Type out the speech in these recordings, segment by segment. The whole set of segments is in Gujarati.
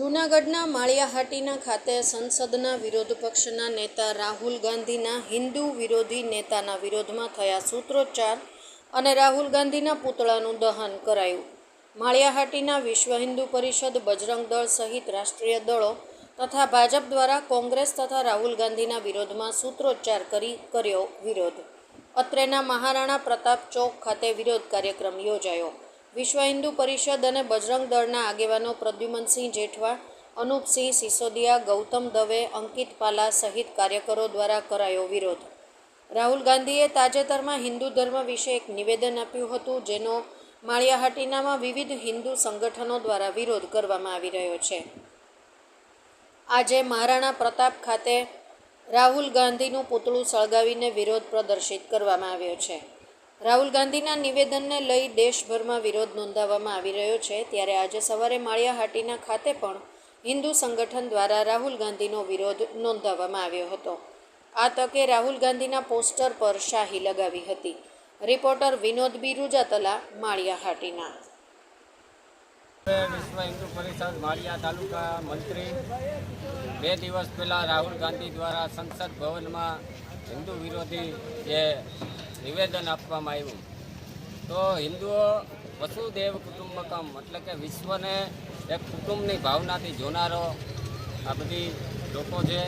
જૂનાગઢના માળિયાહાટીના ખાતે સંસદના વિરોધ પક્ષના નેતા રાહુલ ગાંધીના હિન્દુ વિરોધી નેતાના વિરોધમાં થયા સૂત્રોચ્ચાર અને રાહુલ ગાંધીના પૂતળાનું દહન કરાયું. માળિયાહાટીના વિશ્વ હિન્દુ પરિષદ બજરંગ દળ સહિત રાષ્ટ્રીય દળો તથા ભાજપ દ્વારા કોંગ્રેસ તથા રાહુલ ગાંધીના વિરોધમાં સૂત્રોચ્ચાર કરી, કર્યો વિરોધ. અત્રેના મહારાણા પ્રતાપ ચોક ખાતે વિરોધ કાર્યક્રમ યોજાયો. વિશ્વ હિન્દુ પરિષદ અને બજરંગ દળના આગેવાનો પ્રદ્યુમનસિંહ જેઠવા, અનુપસિંહ સિસોદિયા, ગૌતમ દવે, અંકિત પાલા સહિત કાર્યકરો દ્વારા કરાયો વિરોધ. રાહુલ ગાંધીએ તાજેતરમાં હિન્દુ ધર્મ વિશે એક નિવેદન આપ્યું હતું, જેનો માળિયાહાટીનામાં વિવિધ હિન્દુ સંગઠનો દ્વારા વિરોધ કરવામાં આવી રહ્યો છે. આજે મહારાણા પ્રતાપ ખાતે રાહુલ ગાંધીનું પૂતળું સળગાવીને વિરોધ પ્રદર્શિત કરવામાં આવ્યો છે. રાહુલ ગાંધીના નિવેદનને લઈ દેશભરમાં વિરોધ નોંધાવવામાં આવી રહ્યો છે. ત્યારે આજે સવારે માળિયાહાટીના ખાતે પણ હિન્દુ સંગઠન દ્વારા રાહુલ ગાંધીનો વિરોધ નોંધાવવામાં આવ્યો હતો. આ તકે રાહુલ ગાંધીના પોસ્ટર પર શાહી લગાવી હતી. રિપોર્ટર વિનોદ બિરુજાતલા રૂજાતલા માળિયાહાટીના. વિશ્વ હિન્દુ પરિષદ માળિયા તાલુકા મંત્રી બે દિવસ પહેલાં રાહુલ ગાંધી દ્વારા સંસદ ભવનમાં હિન્દુ વિરોધી જે નિવેદન આપવામાં આવ્યું. તો હિન્દુઓ વસુદેવ કુટુંબકમ, એટલે કે વિશ્વને એક કુટુંબની ભાવનાથી જોનારો આ બધી લોકો છે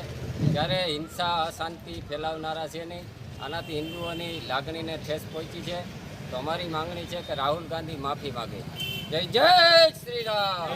ત્યારે હિંસા, અશાંતિ ફેલાવનારા છે નહીં, આનાથી હિન્દુઓની લાગણીને ઠેસ પહોંચી છે. તો અમારી માંગણી છે કે રાહુલ ગાંધી માફી માગે. જય જય શ્રી રામ!